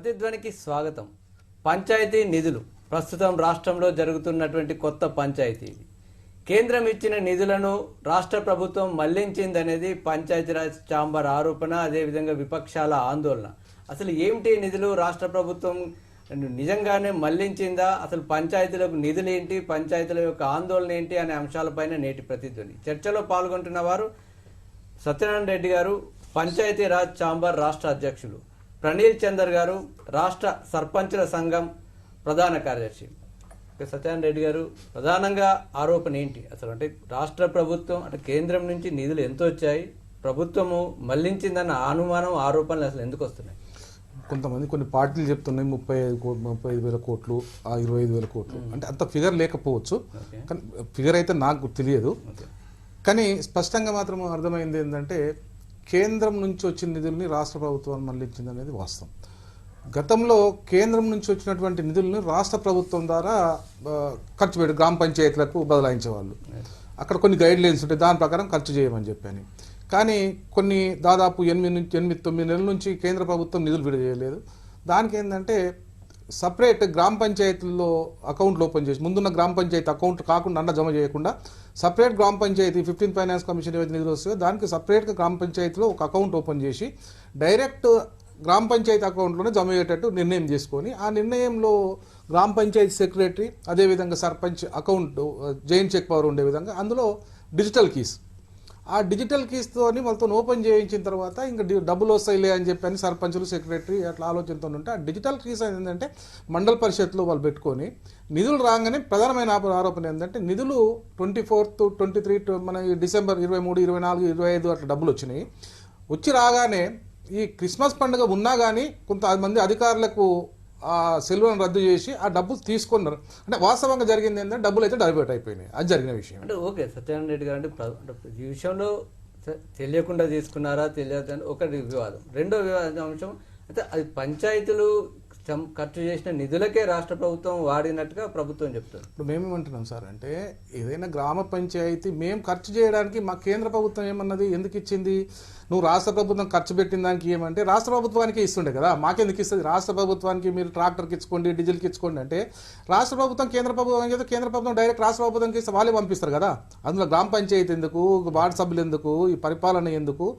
ప్రతిధ్వనికి స్వాగతం. పంచాయతీ నిధులు. ప్రస్తుతం రాష్ట్రంలో జరుగుతున్నటువంటి కొత్త పంచాయతీ ఇది. కేంద్రం ఇచ్చిన నిధులను రాష్ట్ర ప్రభుత్వం మళ్ళించిందనేది పంచాయతీరాజ్ ఛాంబర్ ఆరోపణ అదేవిధంగా విపక్షాల ఆందోళన. అసలు ఏమిటి నిధులు? రాష్ట్ర ప్రభుత్వం నిజంగానే మళ్ళించిందా? అసలు పంచాయతీలకు నిధులు ఏంటి? పంచాయతీల యొక్క ఆందోళన ఏంటి అనే అంశాలపైన నేటి ప్రతిధ్వని. చర్చలో పాల్గొంటున్న వారు సత్యనారాయణ రెడ్డి గారు పంచాయతీరాజ్ ఛాంబర్ రాష్ట్ర అధ్యక్షులు. ప్రణీల్ చందర్ గారు రాష్ట్ర సర్పంచుల సంఘం ప్రధాన కార్యదర్శి. సత్యనారాయణ రెడ్డి గారు ప్రధానంగా ఆరోపణ ఏంటి? అసలు అంటే రాష్ట్ర ప్రభుత్వం అంటే కేంద్రం నుంచి నిధులు ఎంత వచ్చాయి. ప్రభుత్వము మళ్ళించిందన్న అనుమానం ఆరోపణలు అసలు ఎందుకు వస్తున్నాయి? కొంతమంది కొన్ని పార్టీలు చెప్తున్నాయి ముప్పై ఐదు ముప్పై ఐదు వేల కోట్లు ఆ ఇరవై ఐదు వేల కోట్లు. అంటే అంత ఫిగర్ లేకపోవచ్చు. కానీ ఫిగర్ అయితే నాకు తెలియదు. కానీ స్పష్టంగా మాత్రం అర్థమైంది ఏంటంటే కేంద్రం నుంచి వచ్చిన నిధుల్ని రాష్ట్ర ప్రభుత్వం మళ్ళించింది అనేది వాస్తవం. గతంలో కేంద్రం నుంచి వచ్చినటువంటి నిధులను రాష్ట్ర ప్రభుత్వం ద్వారా ఖర్చు పెట్టి గ్రామ పంచాయతీలకు బదలాయించేవాళ్ళు. అక్కడ కొన్ని గైడ్ లైన్స్ ఉంటాయి దాని ప్రకారం ఖర్చు చేయమని చెప్పాను. కానీ కొన్ని దాదాపు ఎనిమిది నుంచి ఎనిమిది తొమ్మిది నెలల నుంచి కేంద్ర ప్రభుత్వం నిధులు విడుదల చేయలేదు. దానికి ఏంటంటే సపరేట్ గ్రామ పంచాయతీల్లో అకౌంట్లు ఓపెన్ చేసి ముందున్న గ్రామ పంచాయతీ అకౌంట్ కాకుండా అన్న జమ చేయకుండా సపరేట్ గ్రామ పంచాయతీ ఫిఫ్టీన్ ఫైనాన్స్ కమిషన్ ఏవైతే నిధులు వస్తాయో దానికి సపరేట్గా గ్రామ పంచాయతీలో ఒక అకౌంట్ ఓపెన్ చేసి డైరెక్ట్ గ్రామ పంచాయతీ అకౌంట్లోనే జమ అయ్యేటట్టు నిర్ణయం చేసుకొని ఆ నిర్ణయంలో గ్రామ పంచాయతీ సెక్రటరీ అదేవిధంగా sarpanch account joint check power ఉండే విధంగా అందులో డిజిటల్ కీస్ ఆ డిజిటల్ కీస్తోని వాళ్ళతో ఓపెన్ చేయించిన తర్వాత ఇంకా డబ్బులు వస్తాయిలే అని చెప్పని సర్పంచులు సెక్రటరీ అట్లా ఆలోచనతో ఉంటే ఆ డిజిటల్ కీస్ ఏంటంటే మండల పరిషత్లో వాళ్ళు పెట్టుకొని నిధులు రాగానే ప్రధానమైన ఆప- ఆరోపణ ఏంటంటే నిధులు ట్వంటీ ఫోర్త్ ట్వంటీ త్రీ మన ఈ డిసెంబర్ ఇరవై మూడు ఇరవై నాలుగు ఇరవై ఐదు అట్లా డబ్బులు వచ్చినాయి. వచ్చి రాగానే ఈ క్రిస్మస్ పండుగ ఉన్నా కానీ కొంతమంది అధికారులకు ఆ సెలవులను రద్దు చేసి ఆ డబ్బులు తీసుకున్నారు. అంటే వాస్తవంగా జరిగింది ఏంటంటే డబ్బులు అయితే డైవర్ట్ అయిపోయినాయి. అది జరిగిన విషయం. అంటే ఓకే సత్యనారాయణ రెడ్డి గారు అంటే ఈ విషయంలో తెలియకుండా తీసుకున్నారా తెలియదు అని ఒకటి వివాదం. రెండో వివాదం అంశం అయితే అది పంచాయతీలు చం- ఖర్చు చేసిన నిధులకే రాష్ట్ర ప్రభుత్వం వాడినట్టుగా ప్రభుత్వం చెప్తుంది. ఇప్పుడు మేమేమంటున్నాం సార్ అంటే ఏదైనా గ్రామ పంచాయతీ మేము ఖర్చు చేయడానికి మా కేంద్ర ప్రభుత్వం ఏమన్నది? ఎందుకు ఇచ్చింది? నువ్వు రాష్ట్ర ప్రభుత్వం ఖర్చు పెట్టిన దానికి ఏమంటే రాష్ట్ర ప్రభుత్వానికి ఇస్తుండే కదా మాకెందుకు ఇస్తుంది? రాష్ట్ర ప్రభుత్వానికి మీరు ట్రాక్టర్కి ఇచ్చుకోండి డీజిల్కి ఇచ్చుకోండి అంటే రాష్ట్ర ప్రభుత్వం కేంద్ర ప్రభుత్వం ఏదో కేంద్ర ప్రభుత్వం డైరెక్ట్ రాష్ట్ర ప్రభుత్వంకి వాళ్ళే పంపిస్తారు కదా. అందులో గ్రామ పంచాయతీ ఎందుకు? వార్డు సభ్యులు ఎందుకు? ఈ పరిపాలన ఎందుకు?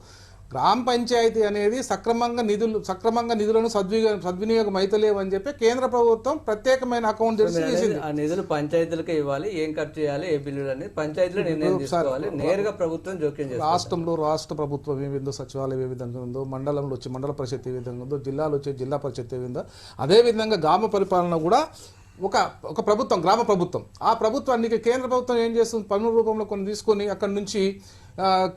గ్రామ పంచాయతీ అనేది సక్రమంగా నిధులు సక్రమంగా నిధులను సద్వినియోగం సద్వినియోగం అయితలేవు అని చెప్పి కేంద్ర ప్రభుత్వం ప్రత్యేకమైన అకౌంట్ చేసింది ఆ నిధులు పంచాయతీలకే ఇవ్వాలి ఏం ఖర్చు చేయాలి ఏ బిల్లులు అనేది పంచాయతీలో నిర్ణయం తీసుకోవాలి. నేరుగా ప్రభుత్వం జోక్యం రాష్ట్రంలో రాష్ట్ర ప్రభుత్వం ఏ విధంగా సచివాలయం ఏ విధంగా ఉందో మండలంలో వచ్చి మండల పరిషత్ ఏ విధంగా ఉందో జిల్లాలో వచ్చే జిల్లా పరిషత్ ఏ విధంగా అదే విధంగా గ్రామ పరిపాలన కూడా ఒక ఒక ప్రభుత్వం గ్రామ ప్రభుత్వం. ఆ ప్రభుత్వానికి కేంద్ర ప్రభుత్వం ఏం చేస్తుంది? పన్ను రూపంలో కొన్ని తీసుకొని అక్కడి నుంచి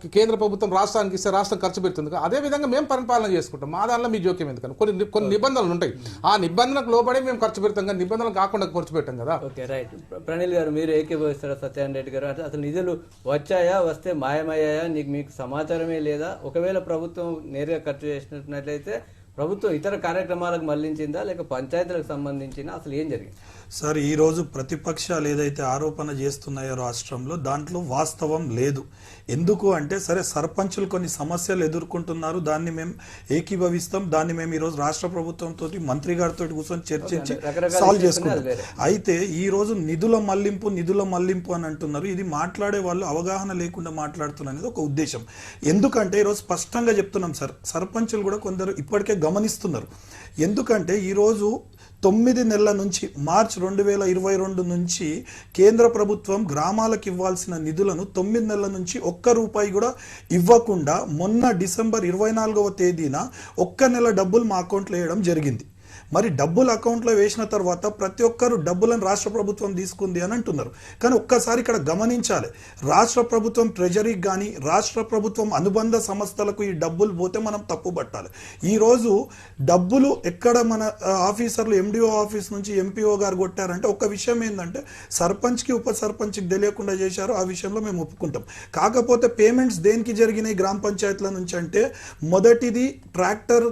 కేంద్ర ప్రభుత్వం రాష్ట్రానికి ఇస్తే రాష్ట్రం ఖర్చు పెడుతుంది. అదే విధంగా మేము పరిపాలన చేసుకుంటాం. మా దానిలో మీ జోక్యం ఎందుకని? కొన్ని కొన్ని నిబంధనలు ఉంటాయి. ఆ నిబంధనలకు లోబడి మేము ఖర్చు పెడతాం కానీ నిబంధనలు కాకుండా ఖర్చు పెట్టాం కదా. Okay right. ప్ర- ప్రణీల్ గారు మీరు ఏకీభవిస్తారా సత్యనారాయణ రెడ్డి గారు? అంటే అసలు నిధులు వచ్చాయా వస్తే మాయమయ్యాయా? నీకు మీకు సమాచారమే లేదా? ఒకవేళ ప్రభుత్వం నేరుగా ఖర్చు చేసినట్లయితే ప్రభుత్వం ఇతర కార్యక్రమాలకు మళ్ళించిందా లేక పంచాయతీలకు సంబంధించిన? అసలు ఏం జరిగింది? సార్ ఈరోజు ప్రతిపక్షాలు ఏదైతే ఆరోపణ చేస్తున్నాయో రాష్ట్రంలో దాంట్లో వాస్తవం లేదు. ఎందుకు అంటే సరే సర్పంచులు కొన్ని సమస్యలు ఎదుర్కొంటున్నారు. దాన్ని మేము ఏకీభవిస్తాం. దాన్ని మేము ఈరోజు రాష్ట్ర ప్రభుత్వంతో మంత్రి గారితో కూర్చొని చర్చించి సాల్వ్ చేసుకుంటాం. అయితే ఈ రోజు నిధుల మళ్ళింపు నిధుల మళ్ళింపు అని అంటున్నారు. ఇది మాట్లాడే వాళ్ళు అవగాహన లేకుండా మాట్లాడుతున్నారు అనేది ఒక ఉద్దేశం. ఎందుకంటే ఈరోజు స్పష్టంగా చెప్తున్నాం సార్ సర్పంచులు కూడా కొందరు ఇప్పటికే గమనిస్తున్నారు. ఎందుకంటే ఈరోజు తొమ్మిది నెలల నుంచి మార్చ్ రెండు వేల ఇరవై రెండు నుంచి కేంద్ర ప్రభుత్వం గ్రామాలకు ఇవ్వాల్సిన నిధులను తొమ్మిది నెలల నుంచి ఒక్క రూపాయి కూడా ఇవ్వకుండా మొన్న డిసెంబర్ ఇరవై నాలుగవ తేదీన ఒక్క నెల డబ్బులు మా అకౌంట్లో వేయడం జరిగింది. మరి డబ్బులు అకౌంట్లో వేసిన తర్వాత ప్రతి ఒక్కరు డబ్బులను రాష్ట్ర ప్రభుత్వం తీసుకుంది అని అంటున్నారు. కానీ ఒక్కసారి ఇక్కడ గమనించాలి. రాష్ట్ర ప్రభుత్వం ట్రెజరీకి కానీ రాష్ట్ర ప్రభుత్వం అనుబంధ సంస్థలకు ఈ డబ్బులు పోతే మనం తప్పు పట్టాలి. ఈరోజు డబ్బులు ఎక్కడ మన ఆఫీసర్లు ఎండిఓ ఆఫీస్ నుంచి ఎంపీఓ గారు కొట్టారంటే ఒక విషయం ఏంటంటే సర్పంచ్కి ఉప సర్పంచ్కి తెలియకుండా చేశారు. ఆ విషయంలో మేము ఒప్పుకుంటాం. కాకపోతే పేమెంట్స్ దేనికి జరిగినాయి గ్రామ పంచాయతీల నుంచి అంటే మొదటిది ట్రాక్టర్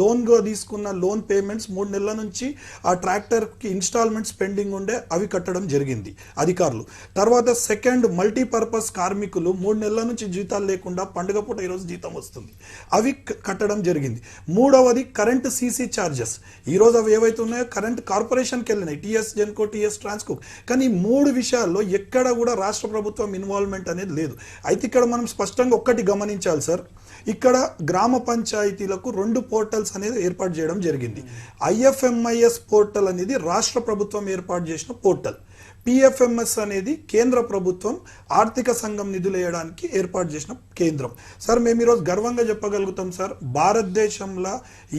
లోన్గా తీసుకున్న లోన్ పేమెంట్స్ మూడు నెలల నుంచి ఆ ట్రాక్టర్కి ఇన్స్టాల్మెంట్స్ పెండింగ్ ఉండే అవి కట్టడం జరిగింది అధికారులు. తర్వాత సెకండ్ మల్టీపర్పస్ కార్మికులు మూడు నెలల నుంచి జీతాలు లేకుండా పండుగ పూట ఈరోజు జీతం వస్తుంది. అవి కట్టడం జరిగింది. మూడవది కరెంట్ సీసీ ఛార్జెస్ ఈరోజు అవి ఏవైతే ఉన్నాయో కరెంట్ కార్పొరేషన్కి వెళ్ళినాయి. టీఎస్ జెన్కో టీఎస్ ట్రాన్స్కో కానీ ఈ మూడు విషయాల్లో ఎక్కడ కూడా రాష్ట్ర ప్రభుత్వం ఇన్వాల్వ్మెంట్ అనేది లేదు. అయితే ఇక్కడ మనం స్పష్టంగా ఒక్కటి గమనించాలి సార్. ఇక్కడ గ్రామ పంచాయతీలకు రెండు పోర్టల్స్ అనేది ఏర్పాటు చేయడం జరిగింది. ఐఎఫ్ఎంఐఎస్ పోర్టల్ అనేది రాష్ట్ర ప్రభుత్వం ఏర్పాటు చేసిన పోర్టల్. పిఎఫ్ఎంఎస్ అనేది కేంద్ర ప్రభుత్వం ఆర్థిక సంఘం నిధులు వేయడానికి ఏర్పాటు చేసిన కేంద్రం. సార్ మేము ఈరోజు గర్వంగా చెప్పగలుగుతాం సార్ భారతదేశంలో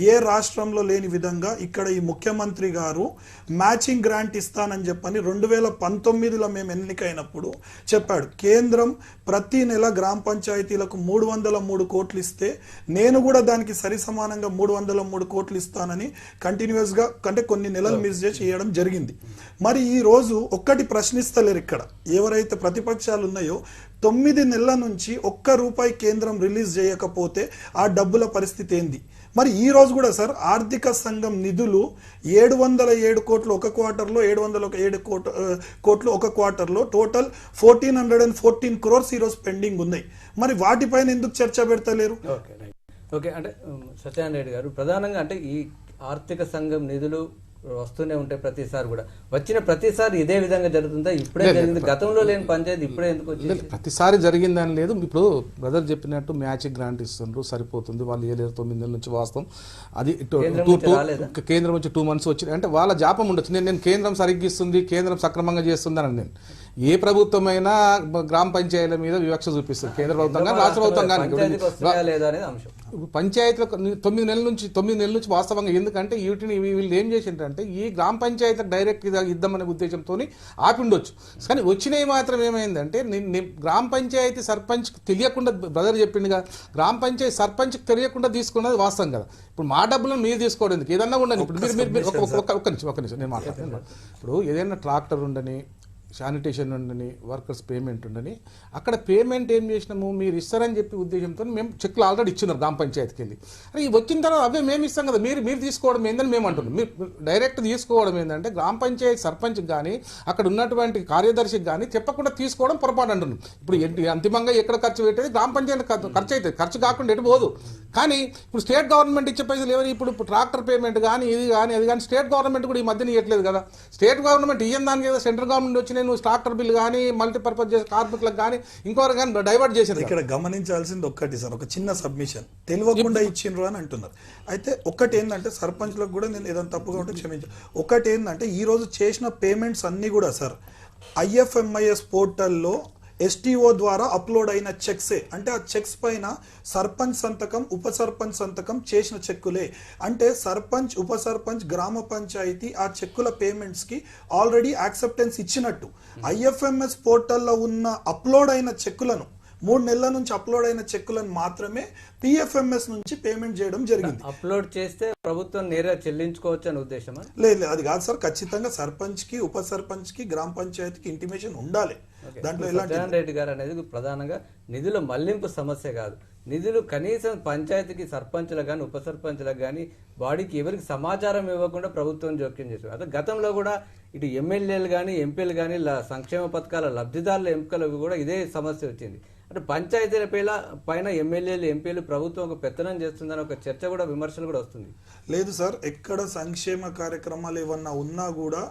ఏ రాష్ట్రంలో లేని విధంగా ఇక్కడ ఈ ముఖ్యమంత్రి గారు మ్యాచింగ్ గ్రాంట్ ఇస్తానని చెప్పని రెండు వేల పంతొమ్మిదిలో మేము ఎన్నికైనప్పుడు చెప్పాడు. కేంద్రం ప్రతి నెల గ్రామ పంచాయతీలకు మూడు వందల మూడు కోట్లు ఇస్తే నేను కూడా దానికి సరి సమానంగా మూడు వందల మూడు కోట్లు ఇస్తానని కంటిన్యూస్గా అంటే కొన్ని నెలలు మిస్ చేసి ఇవ్వడం జరిగింది. మరి ఈ రోజు ఒక్కటి ప్రశ్నిస్తలేరు ఇక్కడ. ఎవరైతే ప్రతిపక్షాలు ఉన్నాయో తొమ్మిది నెలల నుంచి ఒక్క రూపాయి కేంద్రం రిలీజ్ చేయకపోతే ఆ డబ్బుల పరిస్థితి ఏంది? మరి ఈ రోజు కూడా సార్ ఆర్థిక సంఘం నిధులు ఏడు వందల ఏడు కోట్లు ఒక క్వార్టర్లో ఏడు వందల ఒక ఏడు కోట్ కోట్లు ఒక క్వార్టర్లో total fourteen hundred and fourteen crores ఈరోజు పెండింగ్ ఉన్నాయి. మరి వాటిపైన ఎందుకు చర్చ పెడతలేరు? ఓకే ఓకే అంటే సత్యనారాయణ రెడ్డి గారు ప్రధానంగా అంటే ఈ ఆర్థిక సంఘం నిధులు వస్తూనే ఉంటాయి ప్రతిసారి కూడా. వచ్చిన ప్రతిసారి ఇదే విధంగా జరుగుతుందా? ఇప్పుడే జరిగింది. గతంలో లేని పంచాయతీ ఇప్పుడే ఎందుకు వచ్చింది ప్రతిసారి జరిగిందని లేదు. ఇప్పుడు బ్రదర్ చెప్పినట్టు మ్యాచ్ గ్రాంట్ ఇస్తుండ్రు సరిపోతుంది. వాళ్ళు ఏలేరు తొమ్మిది నెలల నుంచి వాస్తవం. అది కేంద్రం నుంచి టూ- మంత్స్ వచ్చి అంటే వాళ్ళ జాపం ఉండొచ్చు. నేను నేను కేంద్రం సరిగ్గా ఇస్తుంది కేంద్రం సక్రమంగా చేస్తుంది అని నేను. ఏ ప్రభుత్వమైనా గ్రామ పంచాయతీల మీద వివక్ష చూపిస్తుంది. కేంద్ర ప్రభుత్వం కానీ రాష్ట్ర ప్రభుత్వం కానీ. పంచాయతీలకు తొమ్మిది నెలల నుంచి తొమ్మిది నెలల నుంచి వాస్తవంగా ఎందుకంటే వీటిని వీళ్ళు ఏం చేసిండ్రంటే ఈ గ్రామ పంచాయతీలకు డైరెక్ట్ ఇద- ఇద్దామనే ఉద్దేశంతో ఆపిండొచ్చు. కానీ వచ్చినవి మాత్రం ఏమైందంటే గ్రామ పంచాయతీ సర్పంచ్ తెలియకుండా బ్రదర్ చెప్పిండుగా గ్రామ పంచాయతీ సర్పంచ్ తెలియకుండా తీసుకున్నది వాస్తవం కదా. ఇప్పుడు మా డబ్బులను మీరు తీసుకోవడం ఎందుకు? ఏదన్నా ఉండని ఇప్పుడు మీరు మీరు- ఒక- ఒక- ఒక- ఒక్క నిమిషం ఒక్క నిమిషం నేను మాట్లాడతాను. ఇప్పుడు ఏదైనా ట్రాక్టర్ ఉండని శానిటేషన్ ఉండని వర్కర్స్ పేమెంట్ ఉండని. అక్కడ పేమెంట్ ఏం చేసినాము? మీరు ఇస్తారని చెప్పి ఉద్దేశంతో మేము చెక్లు ఆల్రెడీ ఇచ్చినారు గ్రామ పంచాయతీకి వెళ్ళి అరే వచ్చిన తర్వాత అవే మేము ఇస్తాం కదా. మీరు మీరు తీసుకోవడం ఏందని మేము అంటున్నాం. మీరు డైరెక్ట్ తీసుకోవడం ఏంటంటే గ్రామ పంచాయతీ సర్పంచ్కి కానీ అక్కడ ఉన్నటువంటి కార్యదర్శికి కానీ చెప్పకుండా తీసుకోవడం పొరపాటు అంటున్నాం. ఇప్పుడు ఏంటి అంతిమంగా ఎక్కడ ఖర్చు పెట్టేది? గ్రామ పంచాయతీ ఖర్చు అవుతుంది ఖర్చు కాకుండా ఎటు పోదు. కానీ ఇప్పుడు స్టేట్ గవర్నమెంట్ ఇచ్చే పైసలు ఎవరు? ఇప్పుడు ట్రాక్టర్ పేమెంట్ కానీ ఇది కానీ అది కానీ స్టేట్ గవర్నమెంట్ కూడా ఈ మధ్యన ఇవ్వట్లేదు కదా. స్టేట్ గవర్నమెంట్ ఇయ్యం దానికి ఏదో సెంట్రల్ గవర్నమెంట్ వచ్చిన నేను ట్రాక్టర్ బిల్ కానీ మల్టీపర్పస్ చేసే కార్మికులకు కానీ ఇంకొకరు కానీ డైవర్ట్ చేసేది. ఇక్కడ గమనించాల్సింది ఒక్కటి సార్ ఒక చిన్న సబ్మిషన్ తెలియకుండా ఇచ్చిండ్రు అని అంటున్నారు. అయితే ఒక్కటి ఏంటంటే సర్పంచ్లకు కూడా నేను ఏదైనా తప్పుగా ఉంటే క్షమించు. ఒకటి ఏంటంటే ఈ రోజు చేసిన పేమెంట్స్ అన్ని కూడా సార్ ఐఎఫ్ఎంఐఎస్ పోర్టల్లో ఎస్టీఓ ద్వారా అప్లోడ్ అయిన చెక్సే అంటే ఆ చెక్స్ పైన సర్పంచ్ సంతకం ఉప సర్పంచ్ సంతకం చేసిన చెక్కులే. అంటే సర్పంచ్ ఉప సర్పంచ్ గ్రామ పంచాయతీ ఆ చెక్కుల పేమెంట్స్కి ఆల్రెడీ యాక్సెప్టెన్స్ ఇచ్చినట్టు. ఐఎఫ్ఎంఎస్ పోర్టల్లో ఉన్న అప్లోడ్ అయిన చెక్కులను మూడు నెలల నుంచి అప్లోడ్ అయిన చెక్కులను మాత్రమే పిఎఫ్ఎంఎస్ నుంచి పేమెంట్ చేయడం జరిగింది. అప్లోడ్ చేస్తే ప్రభుత్వం నేరుగా చెల్లించుకోవచ్చు అనే ఉద్దేశమా? లేదు లేదు, అది కాదు సార్. ఖచ్చితంగా సర్పంచ్కి ఉప సర్పంచ్కి గ్రామ పంచాయతీకి ఇంటిమేషన్ ఉండాలి. దాంట్లో రెడ్డి గారు అనేది ప్రధానంగా నిధుల మళ్ళింపు సమస్య కాదు. నిధులు కనీసం పంచాయతీకి సర్పంచులకు కానీ ఉప సర్పంచులకు కానీ బాడీకి ఎవరికి సమాచారం ఇవ్వకుండా ప్రభుత్వం జోక్యం చేస్తుంది అదే గతంలో కూడా ఇటు ఎమ్మెల్యేలు కానీ ఎంపీలు కానీ సంక్షేమ పథకాల లబ్ధిదారుల ఎంపికలకు కూడా ఇదే సమస్య వచ్చింది. అంటే పంచాయతీల పైన పైన ఎమ్మెల్యేలు ఎంపీలు ప్రభుత్వం ఒక పెత్తనం చేస్తుందని ఒక చర్చ కూడా విమర్శలు కూడా వస్తుంది లేదు సార్ ఎక్కడ సంక్షేమ కార్యక్రమాలు ఏమన్నా ఉన్నా కూడా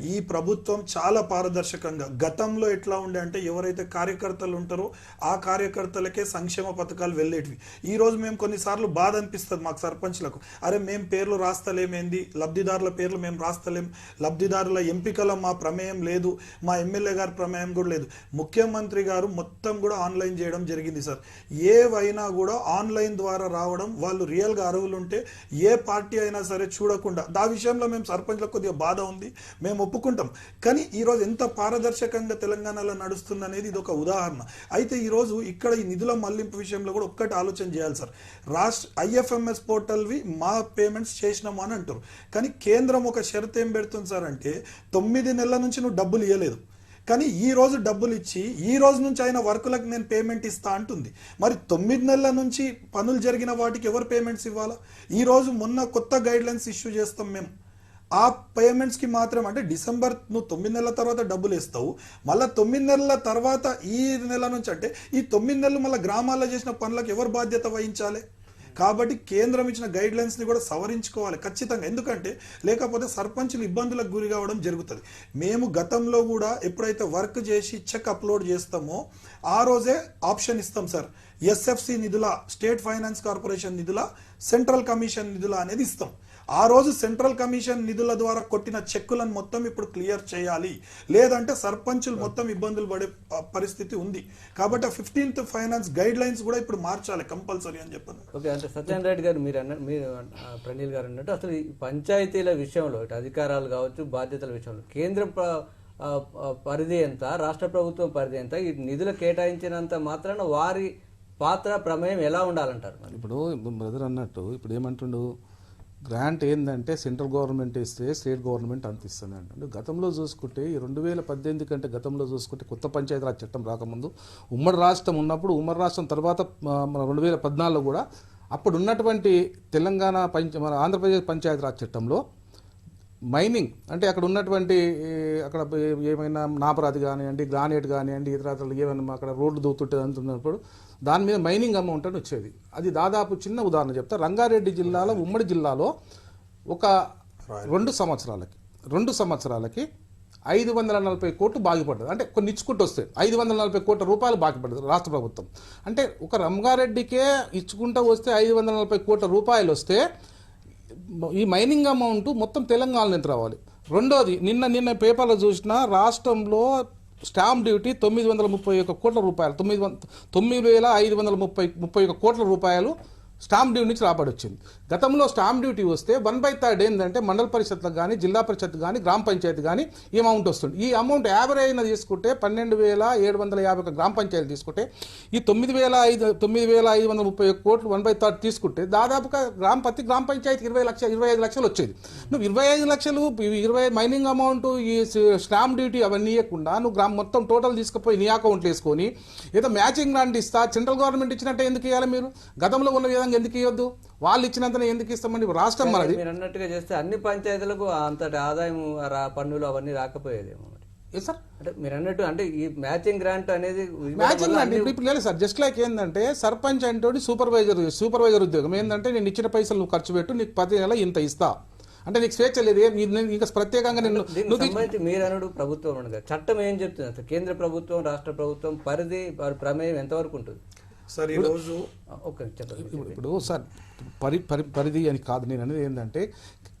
ఈ ప్రభుత్వం చాలా పారదర్శకంగా గతంలో ఎట్లా ఉండే అంటే ఎవరైతే కార్యకర్తలు ఉంటారో ఆ కార్యకర్తలకే సంక్షేమ పథకాలు వెళ్ళేటివి. ఈ రోజు మేము కొన్నిసార్లు బాధ అనిపిస్తుంది మాకు సర్పంచ్లకు. అరే మేము పేర్లు రాస్తలేమేంది? లబ్ధిదారుల పేర్లు మేము రాస్తలేం. లబ్ధిదారుల ఎంపికలో మా ప్రమేయం లేదు. మా ఎమ్మెల్యే గారి ప్రమేయం కూడా లేదు. ముఖ్యమంత్రి గారు మొత్తం కూడా ఆన్లైన్ చేయడం జరిగింది సార్. ఏవైనా కూడా ఆన్లైన్ ద్వారా రావడం వాళ్ళు రియల్గా అర్హులు ఉంటే ఏ పార్టీ అయినా సరే చూడకుండా. ఆ విషయంలో మేము సర్పంచ్లకు కొద్దిగా బాధ ఉంది. మేము ఒప్పుకుంటాం. కానీ ఈరోజు ఎంత పారదర్శకంగా తెలంగాణలో నడుస్తుంది అనేది ఇది ఒక ఉదాహరణ. అయితే ఈరోజు ఇక్కడ ఈ నిధుల మళ్ళింపు విషయంలో కూడా ఒక్కటి ఆలోచన చేయాలి సార్. రాష్ట్ర ఐఎఫ్ఎంఎస్ పోర్టల్వి మా పేమెంట్స్ చేసినాము అని అంటారు. కానీ కేంద్రం ఒక షరత్ ఏం పెడుతుంది సార్ అంటే తొమ్మిది నెలల నుంచి నువ్వు డబ్బులు ఇవ్వలేదు కానీ ఈ రోజు డబ్బులు ఇచ్చి ఈ రోజు నుంచి అయిన వర్కులకు నేను పేమెంట్ ఇస్తా అంటుంది. మరి తొమ్మిది నెలల నుంచి పనులు జరిగిన వాటికి ఎవరు పేమెంట్స్ ఇవ్వాలా? ఈ రోజు మొన్న కొత్త గైడ్ లైన్స్ ఇష్యూ చేస్తాం మేము. ఆ పేమెంట్స్కి మాత్రం అంటే డిసెంబర్ నువ్వు తొమ్మిది నెలల తర్వాత డబ్బులు ఇస్తావు మళ్ళీ తొమ్మిది నెలల తర్వాత ఈ నెల నుంచి అంటే ఈ తొమ్మిది నెలలు మళ్ళీ గ్రామాల్లో చేసిన పనులకు ఎవరు బాధ్యత వహించాలి? కాబట్టి కేంద్రం ఇచ్చిన గైడ్ లైన్స్ని కూడా సవరించుకోవాలి ఖచ్చితంగా. ఎందుకంటే లేకపోతే సర్పంచులు ఇబ్బందులకు గురి కావడం జరుగుతుంది. మేము గతంలో కూడా ఎప్పుడైతే వర్క్ చేసి చెక్ అప్లోడ్ చేస్తామో ఆ రోజే ఆప్షన్ ఇస్తాం సార్. ఎస్ఎఫ్సి నిధుల స్టేట్ ఫైనాన్స్ కార్పొరేషన్ నిధుల సెంట్రల్ కమిషన్ నిధుల అనేది ఇస్తాం. ఆ రోజు సెంట్రల్ కమిషన్ నిధుల ద్వారా కొట్టిన చెక్కులను మొత్తం ఇప్పుడు క్లియర్ చేయాలి. లేదంటే సర్పంచులు మొత్తం ఇబ్బందులు పడే పరిస్థితి ఉంది. కాబట్టి ఆ ఫిఫ్టీన్త్ ఫైనాన్స్ గైడ్ లైన్స్ కూడా ఇప్పుడు మార్చాలి కంపల్సరీ అని చెప్పాను. ఓకే అంటే సత్యనారాయణ రెడ్డి గారు మీరు అన్న మీరు ప్రణీల్ గారు అన్నట్టు అసలు ఈ పంచాయతీల విషయంలో ఇటు అధికారాలు కావచ్చు బాధ్యతల విషయంలో కేంద్ర పరిధి ఎంత రాష్ట్ర ప్రభుత్వం పరిధి ఎంత ఈ నిధులు కేటాయించినంత మాత్రాన వారి పాత్ర ప్రమేయం ఎలా ఉండాలంటారు మరి? ఇప్పుడు బ్రదర్ అన్నట్టు ఇప్పుడు ఏమంటుండు గ్రాంట్ ఏంటంటే సెంట్రల్ గవర్నమెంట్ ఇస్తే స్టేట్ గవర్నమెంట్ అంత ఇస్తుంది అంటే గతంలో చూసుకుంటే ఈ రెండు వేల పద్దెనిమిది కంటే గతంలో చూసుకుంటే కొత్త పంచాయతీరాజ్ చట్టం రాకముందు ఉమ్మడి రాష్ట్రం ఉన్నప్పుడు ఉమ్మడి రాష్ట్రం తర్వాత మన రెండు వేల పద్నాలుగులో కూడా అప్పుడు ఉన్నటువంటి తెలంగాణ పంచ మన ఆంధ్రప్రదేశ్ పంచాయతీరాజ్ చట్టంలో మైనింగ్ అంటే అక్కడ ఉన్నటువంటి అక్కడ ఏమైనా నాపరాతి కానివ్వండి గ్రానైట్ కానివ్వండి ఇతర ఏమైనా అక్కడ రోడ్లు దూతుంటే అంటున్నప్పుడు దాని మీద మైనింగ్ అమౌంట్ అని వచ్చేది. అది దాదాపు చిన్న ఉదాహరణ చెప్తా. రంగారెడ్డి జిల్లాలో ఉమ్మడి జిల్లాలో ఒక రెండు సంవత్సరాలకి రెండు సంవత్సరాలకి ఐదు వందల నలభై కోట్లు బాగిపడ్డది అంటే కొన్ని ఇచ్చుకుంటూ వస్తే ఐదు వందల నలభై కోట్ల రూపాయలు బాకిపడ్డది రాష్ట్ర ప్రభుత్వం. అంటే ఒక రంగారెడ్డికే ఇచ్చుకుంటూ వస్తే ఐదు వందల నలభై కోట్ల రూపాయలు వస్తే ఈ మైనింగ్ అమౌంట్ మొత్తం తెలంగాణ నుంచి రావాలి. రెండోది నిన్న నిన్న పేపర్లో చూసిన రాష్ట్రంలో స్టాంప్ డ్యూటీ తొమ్మిది వందల ముప్పై ఒక్క కోట్ల రూపాయలు. తొమ్మిది వంద తొమ్మిది వేల ఐదు వందల ముప్పై ముప్పై ఒక్క కోట్ల రూపాయలు స్టాంప్ డ్యూటీ నుంచి రాబడి వచ్చింది గతంలో స్టాంప్ డ్యూటీ వస్తే వన్ బై థర్డ్ ఏంటంటే మండల పరిషత్లకు కానీ జిల్లా పరిషత్ కానీ గ్రామ పంచాయతీ కానీ ఈ అమౌంట్ వస్తుంది. ఈ అమౌంట్ యావరేజ్ తీసుకుంటే పన్నెండు వేల ఏడు వందల యాభై ఒక గ్రామ పంచాయతీ తీసుకుంటే ఈ తొమ్మిది వేల ఐదు తొమ్మిది వేల ఐదు వందల ముప్పై ఒక్క కోట్లు వన్ బై థర్డ్ తీసుకుంటే దాదాపుగా గ్రామ ప్రతి గ్రామ పంచాయతీకి ఇరవై లక్ష ఇరవై ఐదు లక్షలు వచ్చేది. నువ్వు ఇరవై ఐదు లక్షలు ఇరవై మైనింగ్ అమౌంట్ ఈ స్టాంప్ డ్యూటీ అవన్నీ ఇవ్వకుండా నువ్వు గ్రామ మొత్తం టోటల్ తీసుకుపోయి నీ అకౌంట్లు వేసుకొని ఏదో మ్యాచింగ్ గ్రాంట్ ఇస్తా సెంట్రల్ గవర్నమెంట్ ఇచ్చినట్టే ఎందుకు ఇవ్వాలి మీరు? గతంలో ఉన్న విధంగా ఎందుకు ఇవ్వద్దు వాళ్ళు ఇచ్చినంతనే ఎందుకు ఇస్తామండి? రాష్ట్రం మనది. మీరు అన్నట్టుగా చేస్తే అన్ని పంచాయతీలకు అంతటి ఆదాయం రా- పన్నులు అవన్నీ రాకపోయేదేమో సార్ అంటే మీరు అన్నట్టు అంటే ఈ మ్యాచింగ్ గ్రాంట్ అనేది మ్యాచింగ్ అంటే ఇప్పుడు లేదు సార్. జస్ట్ లైక్ ఏంటంటే సర్పంచ్ అంటే సూపర్వైజర్ సూపర్వైజర్ ఉద్యోగం. ఏంటంటే నేను ఇచ్చిన పైసలు నువ్వు ఖర్చు పెట్టు నీకు ప్రతి నెల ఇంత ఇస్తా. అంటే నీకు స్వేచ్ఛ లేదు. ఇంకా ప్రత్యేకంగా నేను మీరు అనుడు ప్రభుత్వం అనగా చట్టం ఏం చెప్తుంది? కేంద్ర ప్రభుత్వం రాష్ట్ర ప్రభుత్వం పరిధి ప్రమేయం ఎంతవరకు ఉంటుంది? సార్ ఈరోజు ఇప్పుడు ఇప్పుడు సార్ పరి పరి పరిధి అని కాదు నేను అనేది ఏంటంటే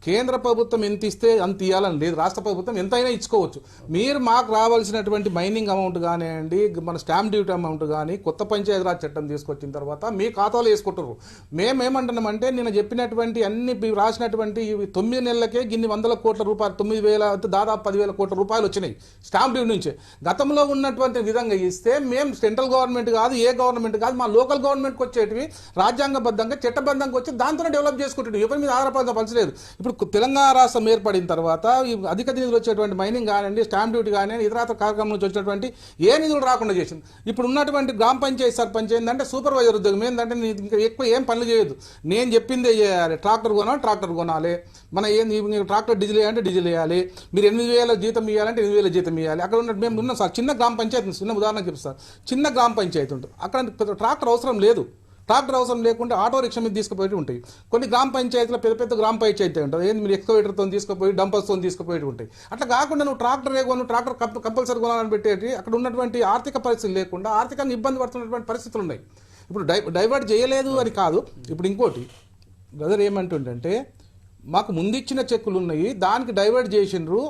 కేంద్ర ప్రభుత్వం ఎంత ఇస్తే అంత ఇవ్వాలని లేదు. రాష్ట్ర ప్రభుత్వం ఎంతైనా ఇచ్చుకోవచ్చు. మీరు మాకు రావాల్సినటువంటి మైనింగ్ అమౌంట్ కానివ్వండి మన స్టాంప్ డ్యూటీ అమౌంట్ కానీ కొత్త పంచాయతీరాజ్ చట్టం తీసుకొచ్చిన తర్వాత మీ ఖాతాలో వేసుకుంటారు మేము ఏమంటున్నామంటే నేను చెప్పినటువంటి అన్ని రాసినటువంటి ఇవి తొమ్మిది నెలలకే గిన్ని వందల కోట్ల రూపాయలు తొమ్మిది వేల దాదాపు పదివేల కోట్ల రూపాయలు వచ్చినాయి స్టాంప్ డ్యూటీ నుంచే. గతంలో ఉన్నటువంటి విధంగా ఇస్తే మేము సెంట్రల్ గవర్నమెంట్ కాదు ఏ గవర్నమెంట్ కాదు మా లోకల్ గవర్నమెంట్కి వచ్చేటివి రాజ్యాంగబద్ధంగా చట్టబద్ధంగా వచ్చి దాంతోనే డెవలప్ చేసుకుంటుంది ఎవరి మీద ఆధారపడ పలచలేదు ఇప్పుడు తెలంగాణ రాష్ట్రం ఏర్పడిన తర్వాత ఈ అధిక నిధులు వచ్చేటువంటి మైనింగ్ కానివ్వండి స్టాంప్ డ్యూటీ కానివ్వండి ఇతర కార్యక్రమం నుంచి వచ్చినటువంటి ఏ నిధులు రాకుండా చేసింది. ఇప్పుడు ఉన్నటువంటి గ్రామ పంచాయతీ సర్పంచ్ ఏంటంటే సూపర్వైజర్ ఉద్యోగం. ఏంటంటే ఇంకా ఎక్కువ ఏం పనులు చేయదు నేను చెప్పిందే చేయాలి. ట్రాక్టర్ కొనాలి ట్రాక్టర్ కొనాలి. మన ఏంది మీరు ట్రాక్టర్ డీజిల్ వేయాలంటే డీజిల్ వేయాలి. మీరు ఎనిమిది వేల జీతం ఇవ్వాలంటే ఎనిమిది వేల జీతం ఇవ్వాలి. అక్కడ ఉన్న మేము ఉన్నాం సార్. చిన్న గ్రామ పంచాయతీ చిన్న ఉదాహరణ చెప్తాను చిన్న గ్రామ పంచాయతీ ఉంటుంది. అక్కడ ట్రాక్టర్ అవసరం లేదు. ట్రాక్టర్ అవసరం లేకుండా ఆటో రిక్షా మీద తీసుకుపోయి ఉంటాయి. కొన్ని గ్రామ పంచాయతీలో పెద్ద పెద్ద గ్రామ పంచాయతీ ఉంటుంది ఏంది మీరు ఎక్స్కవేటర్తో తీసుకుపోయి డంపర్స్తో తీసుకుపోయి ఉంటాయి. అట్లా కాకుండా నువ్వు ట్రాక్టర్ కొను ట్రాక్టర్ కంపల్సరీ కొనాలని పెట్టేటి అక్కడ ఉన్నటువంటి ఆర్థిక పరిస్థితి లేకుండా ఆర్థికంగా ఇబ్బంది పడుతున్నటువంటి పరిస్థితులు ఉన్నాయి. ఇప్పుడు డై డైవర్ట్ చేయలేదు అని కాదు. ఇప్పుడు ఇంకోటి బ్రదర్ ఏమంటుండంటే మాకు ముందిచ్చిన చెక్కులు ఉన్నాయి దానికి డైవర్ట్ చేసిండ్రు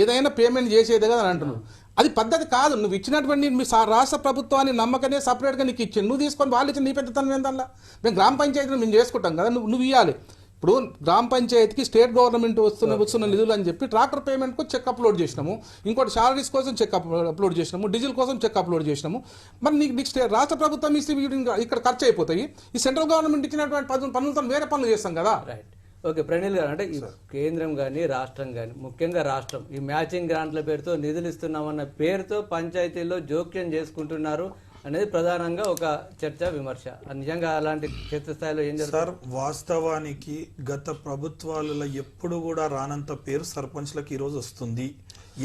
ఏదైనా పేమెంట్ చేసేదే కదా అని అంటున్నారు. అది పద్ధతి కాదు. నువ్వు ఇచ్చినటువంటి మీ రాష్ట్ర ప్రభుత్వాన్ని నమ్మకనే సపరేట్గా నీకు ఇచ్చింది నువ్వు తీసుకొని వాళ్ళు ఇచ్చిన నీ పెద్దతనం ఏందల్లా? మేము గ్రామ పంచాయతీని మేము చేసుకుంటాం కదా. నువ్వు నువ్వు ఇవ్వాలి ఇప్పుడు గ్రామ పంచాయతీకి స్టేట్ గవర్నమెంట్ వస్తున్న వస్తున్న నిధులు అని చెప్పి ట్రాక్టర్ పేమెంట్కు చెక్ అప్లోడ్ చేసినాము. ఇంకోటి శాలరీస్ కోసం చెక్ అప్లోడ్ చేసినాము. డీజిల్ కోసం చెక్ అప్లోడ్ చేసినాము. మరి నీకు నీకు స్టే- రాష్ట్ర ప్రభుత్వం ఇస్తే ఇక్కడ ఖర్చు అయిపోతాయి. ఈ సెంట్రల్ గవర్నమెంట్ ఇచ్చినటువంటి పనులు పనులతో వేరే పనులు చేస్తాం కదా. రైట్. ఓకే ప్రణీల్ గారు అంటే ఈ కేంద్రం కానీ రాష్ట్రం కానీ ముఖ్యంగా రాష్ట్రం ఈ మ్యాచింగ్ గ్రాంట్ల పేరుతో నిధులు ఇస్తున్నామన్న పేరుతో పంచాయతీల్లో జోక్యం చేసుకుంటున్నారు అనేది ప్రధానంగా ఒక చర్చ విమర్శ. నిజంగా అలాంటి క్షేత్ర స్థాయిలో ఏం సార్ వాస్తవానికి గత ప్రభుత్వాలలో ఎప్పుడు కూడా రానంత పేరు సర్పంచ్లకు ఈరోజు వస్తుంది.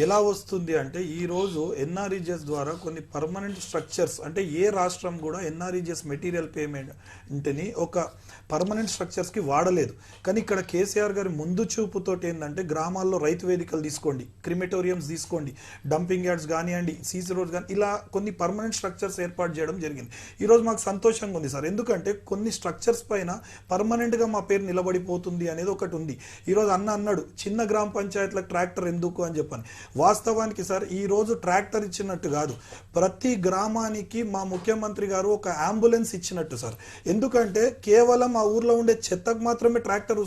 ఎలా వస్తుంది అంటే ఈ రోజు ఎన్ఆర్ఈజిఎస్ ద్వారా కొన్ని పర్మనెంట్ స్ట్రక్చర్స్ అంటే ఏ రాష్ట్రం కూడా ఎన్ఆర్ఈజిఎస్ మెటీరియల్ పేమెంట్ని ఒక పర్మనెంట్ స్ట్రక్చర్స్కి వాడలేదు. కానీ ఇక్కడ కేసీఆర్ గారి ముందు చూపుతోటి ఏంటంటే గ్రామాల్లో రైతు వేదికలు తీసుకోండి క్రిమిటోరియంస్ తీసుకోండి డంపింగ్ యార్డ్స్ కానివ్వండి సీసీ రోడ్స్ కానీ ఇలా కొన్ని పర్మనెంట్ స్ట్రక్చర్స్ ఏర్పాటు చేయడం జరిగింది. ఈరోజు మాకు సంతోషంగా ఉంది సార్. ఎందుకంటే కొన్ని స్ట్రక్చర్స్ పైన పర్మనెంట్గా మా పేరు నిలబడిపోతుంది అనేది ఒకటి ఉంది. ఈరోజు అన్న అన్నాడు చిన్న గ్రామ పంచాయతీలకు ట్రాక్టర్ ఎందుకు? అని చెప్పని. వాస్తవానికి సార్ ఈరోజు ట్రాక్టర్ ఇచ్చినట్టు కాదు. ప్రతి గ్రామానికి మా ముఖ్యమంత్రి గారు ఒక అంబులెన్స్ ఇచ్చినట్టు సార్. ఎందుకంటే కేవలం ఆ ఊర్లో ఉండే చెత్తకు మాత్రమే ట్రాక్టర్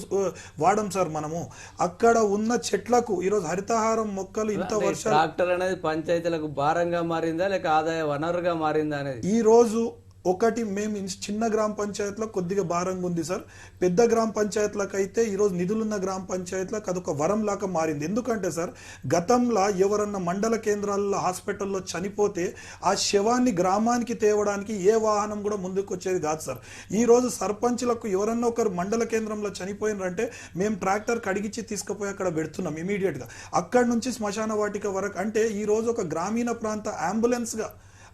వాడం సార్ మనము. అక్కడ ఉన్న చెట్లకు ఈరోజు హరితహారం మొక్కలు ఇంత వర్షాలు ట్రాక్టర్ అనేది పంచాయతీలకు భారంగా మారిందా లేక ఆదాయ వనరుగా మారిందా అనేది? ఈ రోజు ఒకటి మేము చిన్న గ్రామ పంచాయతీలో కొద్దిగా భారంగా ఉంది సార్. పెద్ద గ్రామ పంచాయతీలకు అయితే ఈరోజు నిధులున్న గ్రామ పంచాయతీలకు అదొక వరం లాగా మారింది. ఎందుకంటే సార్ గతంలో ఎవరన్నా మండల కేంద్రాల్లో హాస్పిటల్లో చనిపోతే ఆ శవాన్ని గ్రామానికి తేవడానికి ఏ వాహనం కూడా ముందుకు వచ్చేది కాదు సార్. ఈరోజు సర్పంచ్లకు ఎవరన్నా ఒకరు మండల కేంద్రంలో చనిపోయినారంటే మేము ట్రాక్టర్ కడిగిచ్చి తీసుకుపోయి అక్కడ పెడుతున్నాం ఇమీడియట్గా. అక్కడ నుంచి శ్మశాన వాటిక వరకు అంటే ఈ రోజు ఒక గ్రామీణ ప్రాంత అంబులెన్స్గా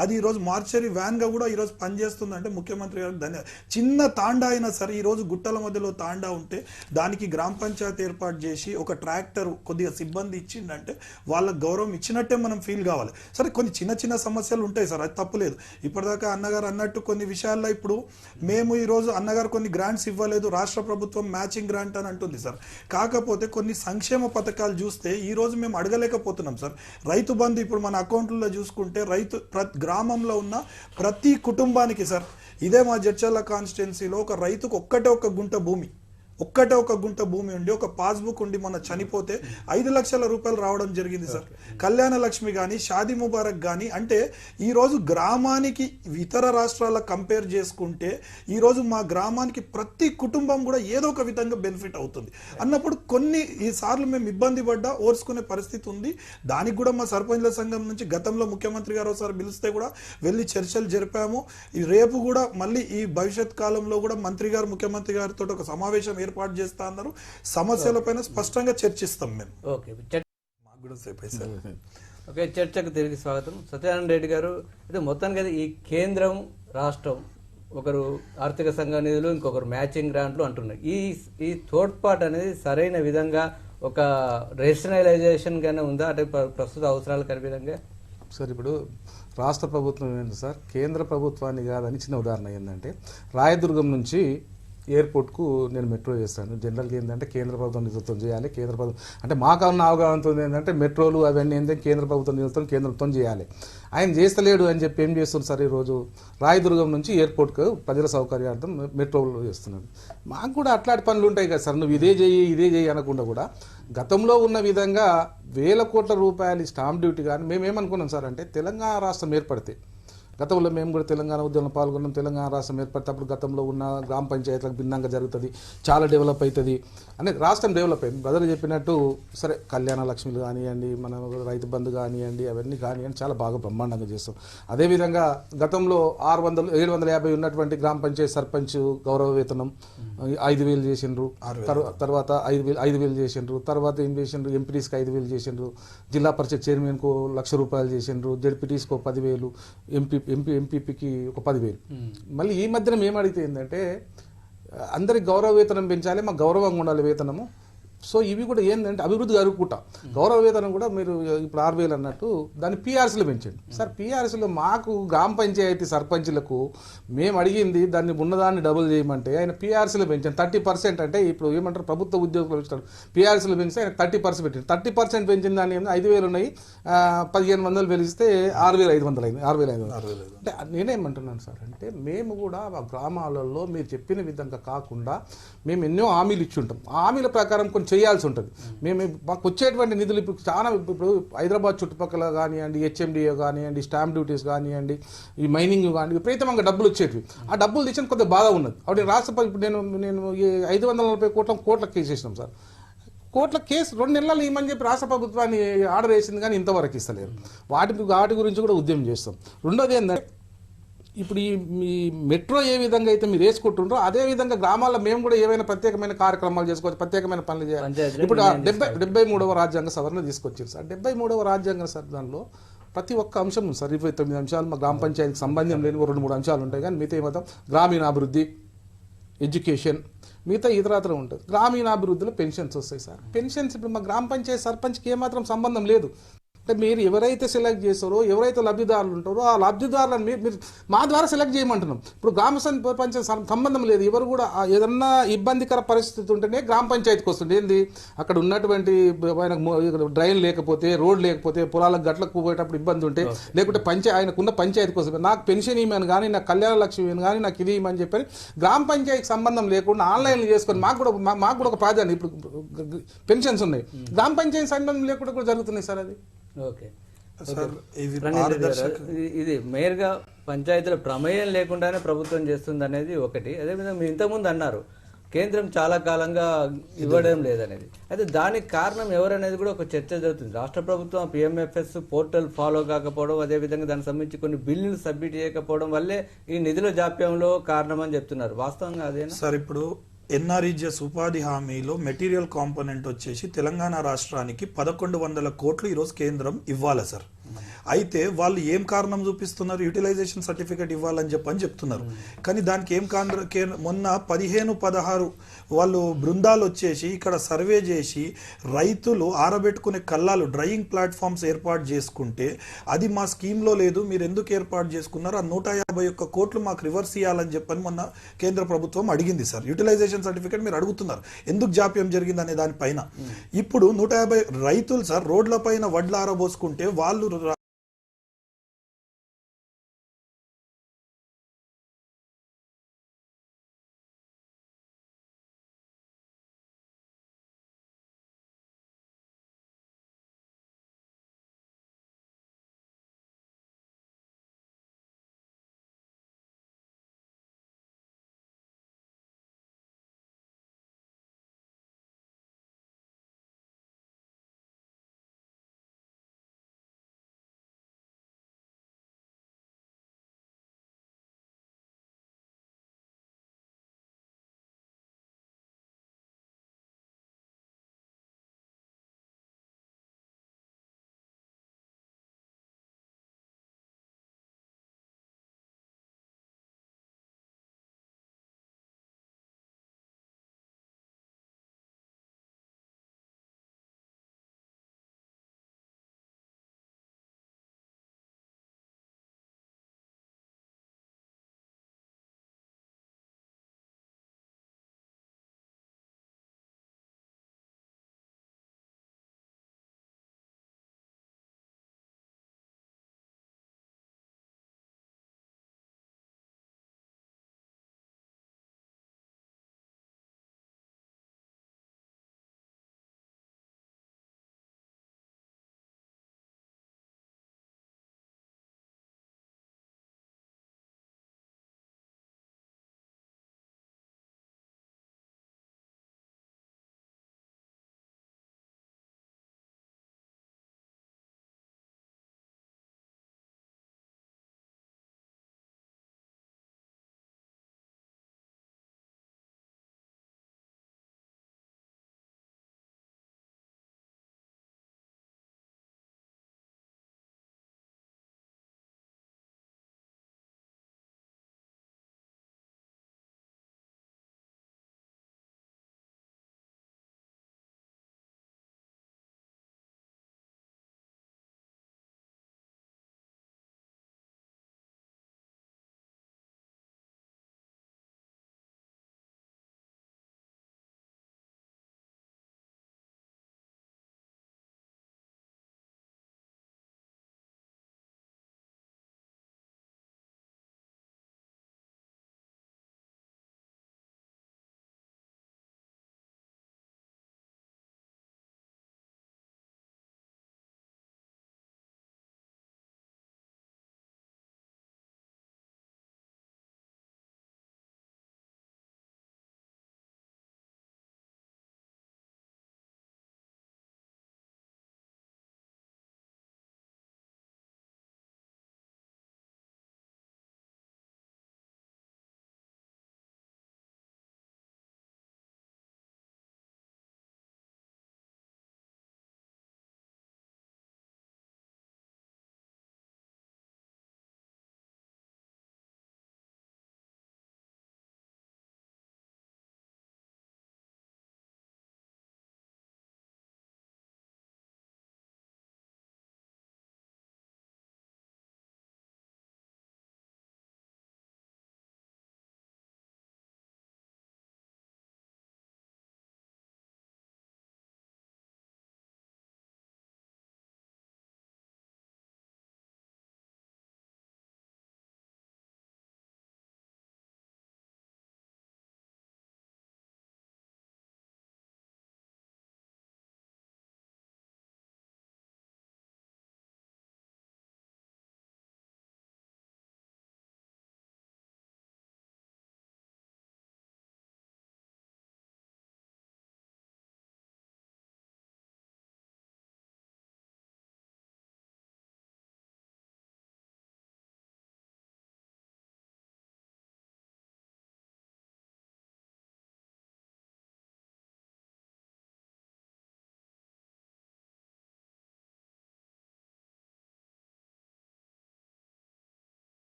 అది ఈరోజు మార్చరీ వ్యాన్గా కూడా ఈరోజు పనిచేస్తుంది అంటే ముఖ్యమంత్రి గారికి ధన్యవాదాలు చిన్న తాండా అయినా సరే ఈరోజు గుట్టల మధ్యలో తాండా ఉంటే దానికి గ్రామ పంచాయతీ ఏర్పాటు చేసి ఒక ట్రాక్టర్ కొద్దిగా సిబ్బంది ఇచ్చిందంటే వాళ్ళకి గౌరవం ఇచ్చినట్టే మనం ఫీల్ కావాలి. సరే కొన్ని చిన్న చిన్న సమస్యలు ఉంటాయి సార్ అది తప్పులేదు ఇప్పటిదాకా అన్నగారు అన్నట్టు కొన్ని విషయాల్లో ఇప్పుడు మేము ఈ రోజు అన్నగారు కొన్ని గ్రాంట్స్ ఇవ్వలేదు రాష్ట్ర ప్రభుత్వం మ్యాచింగ్ గ్రాంట్ అని అంటుంది సార్. కాకపోతే కొన్ని సంక్షేమ పథకాలు చూస్తే ఈరోజు మేము అడగలేకపోతున్నాం సార్. రైతు బంధు ఇప్పుడు మన అకౌంట్లలో చూసుకుంటే రైతు ప్ర- గ్రామంలో ఉన్న ప్రతి కుటుంబానికి సార్ ఇదే మా జడ్చర్ల కాన్స్టిట్యున్సీలో ఒక రైతుకు ఒక్కటే ఒక గుంట భూమి. ఒక్కటే ఒక గుంట భూమి ఉండి ఒక పాస్బుక్ ఉండి మొన్న చనిపోతే ఐదు లక్షల రూపాయలు రావడం జరిగింది సార్. కళ్యాణ లక్ష్మి కానీ షాదీ ముబారక్ కానీ అంటే ఈ రోజు గ్రామానికి ఇతర రాష్ట్రాల కంపేర్ చేసుకుంటే ఈ రోజు మా గ్రామానికి ప్రతి కుటుంబం కూడా ఏదో ఒక విధంగా బెనిఫిట్ అవుతుంది. అన్నప్పుడు కొన్ని ఈ సార్లు మేము ఇబ్బంది పడ్డా ఓర్చుకునే పరిస్థితి ఉంది. దానికి కూడా మా సర్పంచ్ల సంఘం నుంచి గతంలో ముఖ్యమంత్రి గారు ఒకసారి పిలిస్తే కూడా వెళ్ళి చర్చలు జరిపాము. ఈ రేపు కూడా మళ్ళీ ఈ భవిష్యత్ కాలంలో కూడా మంత్రి గారు ముఖ్యమంత్రి గారితో ఒక సమావేశం ఏర్పాటు చేస్తా అన్నారు. సమస్యలపైన స్పష్టంగా చర్చిస్తాం మేము. ఓకే. మాకు కూడా సేపు. ఓకే చర్చకు తిరిగి స్వాగతం. సత్యనారాయణ రెడ్డి గారు అయితే మొత్తానికి అయితే ఈ కేంద్రం రాష్ట్రం ఒకరు ఆర్థిక సంఘ నిధులు ఇంకొకరు మ్యాచింగ్ గ్రాంట్లు అంటున్నారు. ఈ ఈ తోడ్పాటు అనేది సరైన విధంగా ఒక రేషనలైజేషన్ గానే ఉందా? అంటే ప్ర- ప్రస్తుత అవసరాలు కలిపే విధంగా సార్ ఇప్పుడు రాష్ట్ర ప్రభుత్వం ఏంటి సార్? కేంద్ర ప్రభుత్వాన్ని కాదని చిన్న ఉదాహరణ ఏంటంటే రాయదుర్గం నుంచి ఎయిర్పోర్ట్కు నేను మెట్రో చేస్తాను. జనరల్గా ఏంటంటే కేంద్ర ప్రభుత్వం నిధులతో చేయాలి కేంద్ర ప్రభుత్వం అంటే మాకు అవగాహనతో ఏంటంటే మెట్రోలు అవన్నీ ఏంటంటే కేంద్ర ప్రభుత్వం నిధులతో కేంద్రంతో చేయాలి. ఆయన చేస్తలేడు అని చెప్పి ఏం చేస్తుంది సార్ ఈరోజు? రాయదుర్గం నుంచి ఎయిర్పోర్ట్కు ప్రజల సౌకర్యార్థం మెట్రోలు చేస్తున్నాడు. మాకు కూడా అట్లాంటి పనులు ఉంటాయి కదా సార్. నువ్వు ఇదే చేయి ఇదే చేయి అనకుండా కూడా గతంలో ఉన్న విధంగా వేల కోట్ల రూపాయలు స్టాంప్ డ్యూటీ కానీ మేమేమనుకున్నాం సార్ అంటే తెలంగాణ రాష్ట్రం ఏర్పడితే గతంలో మేము కూడా తెలంగాణ ఉద్యమంలో పాల్గొన్నాం. తెలంగాణ రాష్ట్రం ఏర్పడినప్పుడు గతంలో ఉన్న గ్రామ పంచాయతీలకు భిన్నంగా జరుగుతుంది. చాలా డెవలప్ అవుతుంది అనేది రాష్ట్రం డెవలప్ అయింది. బ్రదర్ చెప్పినట్టు సరే కళ్యాణ లక్ష్మిలు కానివ్వండి మన రైతు బంధు కానివ్వండి అవన్నీ కానివ్వండి చాలా బాగా బ్రహ్మాండంగా చేస్తాం. అదేవిధంగా గతంలో ఆరు వందలు ఏడు వందల యాభై ఉన్నటువంటి గ్రామ పంచాయతీ సర్పంచ్ గౌరవ వేతనం ఐదు వేలు చేసిండ్రు. తర్వా- తర్వాత ఐదు వేలు ఐదు వేలు చేసిండ్రు. తర్వాత ఏం చేసిండ్రు? ఎంపీటీస్కి ఐదు వేలు చేసిండ్రు. జిల్లా పరిషత్ చైర్మన్కు లక్ష రూపాయలు చేసిండ్రు. జడ్పీటీస్కి పదివేలు. ఎంపీ ఎంపీ ఎంపీపీకి ఒక పదివేలు. మళ్ళీ ఈ మధ్యన ఏం అడిగితే ఏంటంటే అందరికి గౌరవ వేతనం పెంచాలి మాకు గౌరవంగా ఉండాలి వేతనము. సో ఇవి కూడా ఏంటంటే అభివృద్ధి జరుగుకుంటా గౌరవ వేతనం కూడా మీరు ఇప్పుడు ఆరు వేలు అన్నట్టు దాన్ని పీఆర్సీలో పెంచండి. సార్ పీఆర్సీలో మాకు గ్రామ పంచాయతీ సర్పంచ్లకు మేము అడిగింది దాన్ని ఉన్నదాన్ని డబుల్ చేయమంటే ఆయన పీఆర్సీలో పెంచాను థర్టీ పర్సెంట్ అంటే ఇప్పుడు ఏమంటారు ప్రభుత్వ ఉద్యోగులు ఇస్తారు పీఆర్సీలో పెంచితే ఆయన థర్టీ పర్సెంట్ పెట్టింది థర్టీ పర్సెంట్ పెంచిన దాన్ని ఐదు వేలు ఉన్నాయి. పదిహేను వందలు పెరిగిస్తే ఆరు వేల ఐదు వందలు అయింది. ఆరు వేల ఐదు వందలు. అంటే నేనేమంటున్నాను సార్ అంటే మేము కూడా మా గ్రామాలలో మీరు చెప్పిన విధంగా కాకుండా మేము ఎన్నో హామీలు ఇచ్చి ఉంటాం. ఆ హామీల ప్రకారం కొన్ని చేయాల్సి ఉంటుంది. మేము మాకు వచ్చేటువంటి నిధులు ఇప్పుడు చాలా ఇప్పుడు హైదరాబాద్ చుట్టుపక్కల కానివ్వండి హెచ్ఎండిఏ కానివ్వండి స్టాంప్ డ్యూటీస్ కానివ్వండి ఈ మైనింగ్ కానీ విపరీతంగా డబ్బులు వచ్చేటివి. ఆ డబ్బులు తెచ్చిన కొద్దిగా బాధ ఉన్నది. అప్పుడు నేను రాష్ట్ర ఇప్పుడు నేను నేను ఈ ఐదు వందల నలభై కోట్ల కోట్ల కేసు వేసినాం సార్. కోట్ల కేసు రెండు నెలలు ఇవ్వమని చెప్పి రాష్ట్ర ప్రభుత్వాన్ని ఆర్డర్ వేసింది కానీ ఇంతవరకు ఇస్తలేరు. వాటి వాటి గురించి కూడా ఉద్యమం చేస్తాం. రెండోది ఏంటంటే ఇప్పుడు ఈ మీ మెట్రో ఏ విధంగా అయితే మీరు వేసుకుంటుండ్రో అదే విధంగా గ్రామాల్లో మేము కూడా ఏమైనా ప్రత్యేకమైన కార్యక్రమాలు చేసుకోవచ్చు ప్రత్యేకమైన పనులు చేయాలి. ఇప్పుడు డెబ్బై డెబ్బై మూడవ రాజ్యాంగ సవరణ తీసుకొచ్చారు సార్. డెబ్బై మూడవ రాజ్యాంగ సవరణలో ప్రతి ఒక్క అంశం ఉంది సార్. ఇరవై తొమ్మిది అంశాలు మా గ్రామ పంచాయతీకి సంబంధం లేని రెండు మూడు అంశాలు ఉంటాయి. కానీ మిగతా ఏమవుతాం గ్రామీణాభివృద్ధి ఎడ్యుకేషన్ మిగతా ఇతరాతరం ఉంటుంది. గ్రామీణాభివృద్ధిలో పెన్షన్స్ వస్తాయి సార్. పెన్షన్స్ ఇప్పుడు మా గ్రామ పంచాయతీ సర్పంచ్కి ఏమాత్రం సంబంధం లేదు. మీరు ఎవరైతే సెలెక్ట్ చేస్తారో ఎవరైతే లబ్ధిదారులు ఉంటారో ఆ లబ్ధిదారులను మీరు మా ద్వారా సెలెక్ట్ చేయమంటున్నాం. ఇప్పుడు గ్రామ పంచాయతీ సంబంధం లేదు. ఎవరు కూడా ఏదన్నా ఇబ్బందికర పరిస్థితి ఉంటేనే గ్రామ పంచాయతీకి వస్తుంది ఏంది? అక్కడ ఉన్నటువంటి డ్రైన్ లేకపోతే రోడ్ లేకపోతే పొలాలకు గట్లకు పోయేటప్పుడు ఇబ్బంది ఉంటే లేకుంటే పంచాయ ఆయనకున్న పంచాయతీ కోసం నాకు పెన్షన్ ఇవ్వమని కానీ నాకు కళ్యాణ లక్ష్మి ఇవ్వని కానీ నాకు ఇది ఇవ్వమని చెప్పని గ్రామ పంచాయతీకి సంబంధం లేకుండా ఆన్లైన్లో చేసుకొని మాకు కూడా మాకు కూడా ఒక ప్రాధాన్యత. ఇప్పుడు పెన్షన్స్ ఉన్నాయి. గ్రామ పంచాయతీ సంబంధం లేకుండా కూడా జరుగుతున్నాయి సార్ అది. ఓకే. ఇది మేయర్గా పంచాయతీల ప్రమేయం లేకుండానే ప్రభుత్వం చేస్తుంది అనేది ఒకటి. అదేవిధంగా మీరు ఇంతకుముందు అన్నారు కేంద్రం చాలా కాలంగా ఇవ్వడం లేదనేది. అయితే దానికి కారణం ఎవరనేది కూడా ఒక చర్చ జరుగుతుంది. రాష్ట్ర ప్రభుత్వం పిఎంఎఫ్ఎస్ పోర్టల్ ఫాలో కాకపోవడం అదేవిధంగా దానికి సంబంధించి కొన్ని బిల్లులు సబ్మిట్ చేయకపోవడం వల్లే ఈ నిధుల జాప్యంలో కారణం అని చెప్తున్నారు. వాస్తవంగా అదేనా? సార్ ఇప్పుడు ఎన్ఆర్ఈజిఎస్ ఉపాధి హామీలో మెటీరియల్ కాంపోనెంట్ వచ్చేసి తెలంగాణ రాష్ట్రానికి పదకొండు వందల కోట్లు ఈరోజు కేంద్రం ఇవ్వాలి సార్? అయితే వాళ్ళు ఏం కారణం చూపిస్తున్నారు? యూటిలైజేషన్ సర్టిఫికేట్ ఇవ్వాలని చెప్పని చెప్తున్నారు. కానీ దానికి ఏం కాంద్ర మొన్న పదిహేను పదహారు వాళ్ళు బృందాలు వచ్చేసి ఇక్కడ సర్వే చేసి రైతులు ఆరబెట్టుకునే కల్లాలు డ్రైయింగ్ ప్లాట్ఫామ్స్ ఏర్పాటు చేసుకుంటే అది మా స్కీమ్లో లేదు మీరు ఎందుకు ఏర్పాటు చేసుకున్నారు? ఆ నూట యాభై ఒక్క కోట్లు మాకు రివర్స్ ఇవ్వాలని చెప్పని మొన్న కేంద్ర ప్రభుత్వం అడిగింది సార్. యూటిలైజేషన్ సర్టిఫికేట్ మీరు అడుగుతున్నారు. ఎందుకు జాప్యం జరిగింది అనే దానిపైన ఇప్పుడు నూట యాభై రైతులు సార్ రోడ్ల పైన వడ్లు ఆరబోసుకుంటే వాళ్ళు